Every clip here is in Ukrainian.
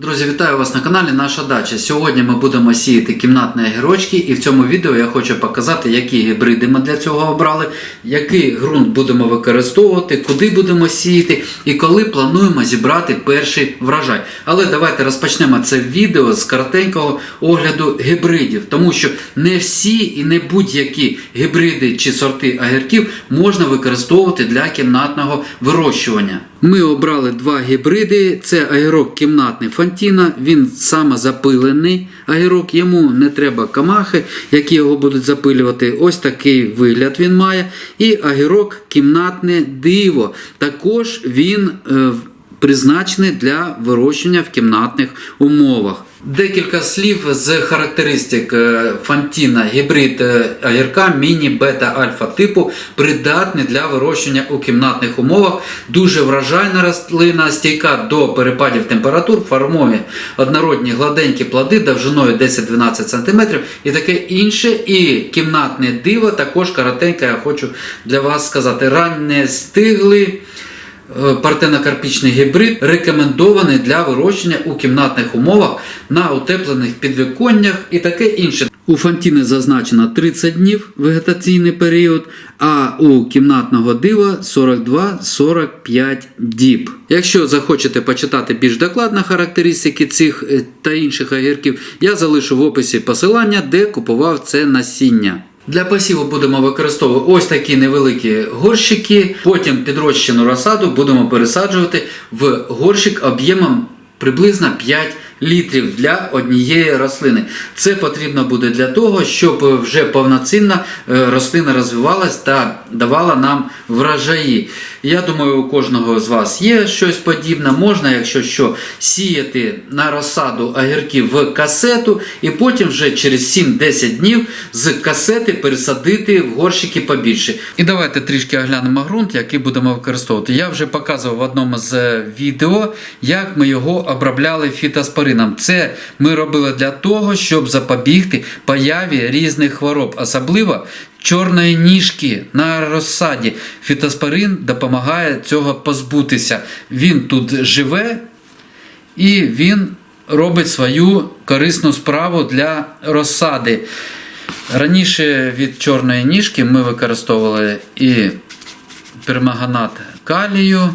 Друзі, вітаю вас на каналі Наша Дача. Сьогодні ми будемо сіяти кімнатні огірочки і в цьому відео я хочу показати, які гібриди ми для цього обрали, який ґрунт будемо використовувати, куди будемо сіяти і коли плануємо зібрати перший врожай. Але давайте розпочнемо це відео з коротенького огляду гібридів, тому що не всі і не будь-які гібриди чи сорти огірків можна використовувати для кімнатного вирощування. Ми обрали два гібриди. Це агірок кімнатний Фантіна. Він самозапилений агірок, йому не треба камахи, які його будуть запилювати. Ось такий вигляд він має. І агірок кімнатне диво. Також він е, призначений для вирощення в кімнатних умовах. Декілька слів з характеристик е, Фантіна гібрид е, огірка міні бета альфа типу придатний для вирощення у кімнатних умовах. Дуже вражайна рослина, стійка до перепадів температур, формує однородні гладенькі плоди довжиною 10-12 см і таке інше. І кімнатне диво також коротенько я хочу для вас сказати. Ранне стигли. Е, Партенокарпічний гібрид рекомендований для вирощення у кімнатних умовах на утеплених підвіконнях і таке інше. У Фантіни зазначено 30 днів вегетаційний період, а у кімнатного дива 42-45 діб. Якщо захочете почитати більш докладно характеристики цих е, та інших огірків, я залишу в описі посилання, де купував це насіння. Для посіву будемо використовувати ось такі невеликі горщики. Потім підрощену розсаду будемо пересаджувати в горщик об'ємом приблизно 5 літрів для однієї рослини. Це потрібно буде для того, щоб вже повноцінно е, рослина розвивалась та давала нам врожаї. Я думаю, у кожного з вас є щось подібне. Можна, якщо що, сіяти на розсаду огірків в касету, і потім вже через 7-10 днів з касети пересадити в горщики побільше. І давайте трішки оглянемо ґрунт, який будемо використовувати. Я вже показував в одному з е, відео, як ми його обробляли фітоспорином. Це ми робили для того, щоб запобігти появі різних хвороб, особливо чорної ніжки на розсаді. Фітоспорин допомагає цього позбутися. Він тут живе і він робить свою корисну справу для розсади. Раніше від чорної ніжки ми використовували і пермаганат калію,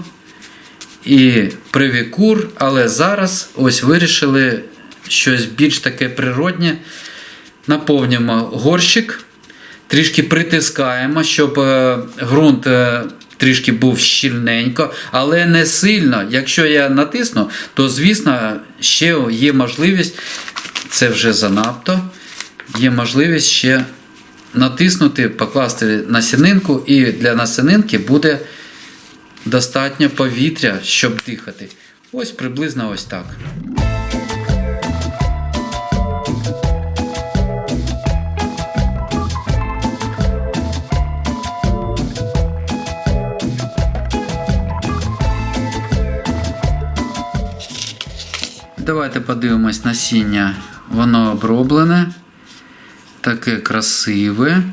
і привікур, але зараз ось вирішили щось більш таке природнє. Наповнюємо горщик, трішки притискаємо, щоб е, ґрунт е, трішки був щільненько, але не сильно. Якщо я натисну, то звісно ще є можливість, це вже занадто, є можливість ще натиснути, покласти насінинку, і для насінинки буде достатньо повітря, щоб дихати. Ось приблизно ось так. Давайте подивимось насіння. Воно оброблене, таке красиве.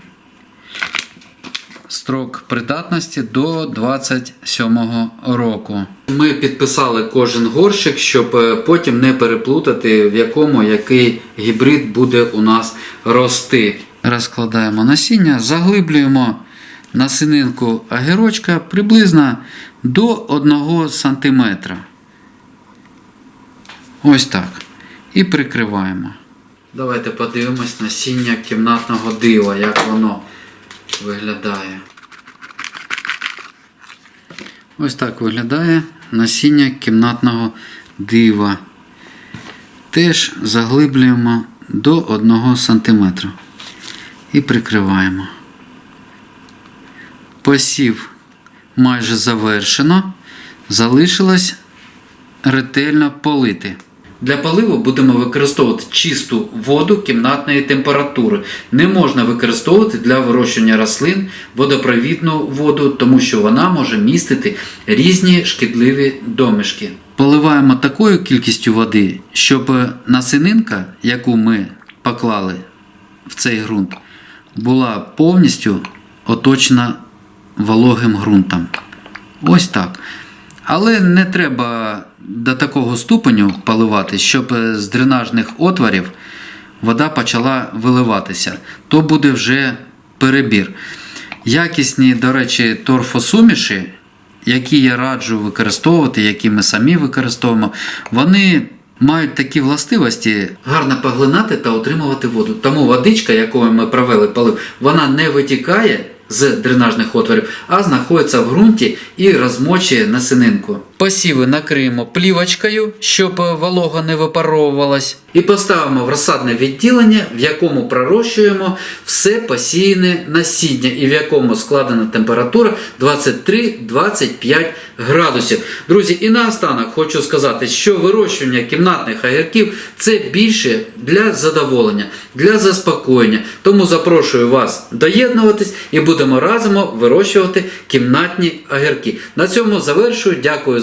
Строк придатності до 27 року. Ми підписали кожен горщик, щоб е, потім не переплутати, в якому який гібрид буде у нас рости. Розкладаємо насіння, заглиблюємо насининку огірочка приблизно до 1 см. Ось так. І прикриваємо. Давайте подивимось насіння кімнатного дива, як воно виглядає. Ось так виглядає насіння кімнатного дива. Теж заглиблюємо до 1 см. І прикриваємо. Посів майже завершено. Залишилось ретельно полити. Для поливу будемо використовувати чисту воду кімнатної температури. Не можна використовувати для вирощування рослин водопровідну воду, тому що вона може містити різні шкідливі домішки. Поливаємо такою кількістю води, щоб насининка, яку ми поклали в цей ґрунт, була повністю оточена вологим ґрунтом. Ось так. Але не треба до такого ступеню поливати, щоб з дренажних отворів вода почала виливатися. То буде вже перебір. Якісні, до речі, торфосуміші, які я раджу використовувати, які ми самі використовуємо, вони мають такі властивості гарно поглинати та отримувати воду. Тому водичка, якою ми провели полив, вона не витікає з дренажних отворів, а знаходиться в ґрунті і розмочує насининку. Посіви накриємо плівочкою, щоб волога не випаровувалась. І поставимо в розсадне відділення, в якому пророщуємо все посіяне насіння і в якому складена температура 23-25 градусів. Друзі, і наостанок хочу сказати, що вирощування кімнатних огірків це більше для задоволення, для заспокоєння. Тому запрошую вас доєднуватись і будемо разом вирощувати кімнатні огірки. На цьому завершую. Дякую